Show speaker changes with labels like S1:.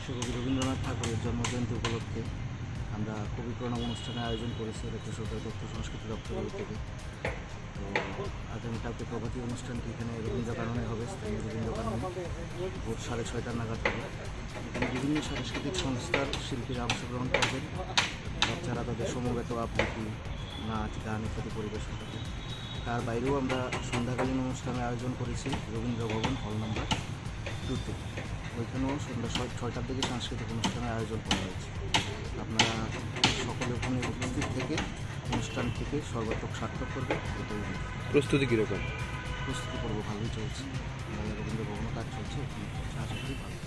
S1: বিশ্বকবি রবীন্দ্রনাথ ঠাকুরের জন্মজয়ন্তী উপলক্ষে আমরা কবি প্রণাম অনুষ্ঠানের আয়োজন করেছি রাজ্য সরকার তথ্য, সংস্কৃতি দপ্তরের থেকে। তো আগামীকালকে প্রভাতী অনুষ্ঠানটি এখানে রবীন্দ্র কাননে হবে, স্থানীয় রবীন্দ্র কাননে ভোর সাড়ে ছয়টার নাগাদ হবে। এখানে বিভিন্ন সাংস্কৃতিক সংস্থার শিল্পীরা অংশগ্রহণ করবেন। বাচ্চারা তাদের সমবেত আবৃত্তি, নাচ, গান ইত্যাদি পরিবেশন করবেন। তার বাইরেও আমরা সন্ধ্যাকালীন অনুষ্ঠানের আয়োজন করেছি রবীন্দ্র ভবন হল নম্বর টুতে ওইখানেও সন্ধ্যা ছয়- ছয়টার দিকে সাংস্কৃতিক অনুষ্ঠানের আয়োজন করা হয়েছে। আপনারা সকলে ওখানে উপস্থিত থেকে অনুষ্ঠান থেকে সর্বাত্মক সার্থক করবে এটাই
S2: প্রস্তুতি কীরকম?
S1: প্রস্তুতি পর্ব ভালোই চলছে। রবীন্দ্র ভবনও কাজ চলছে ওখানে আশা করি ভালো।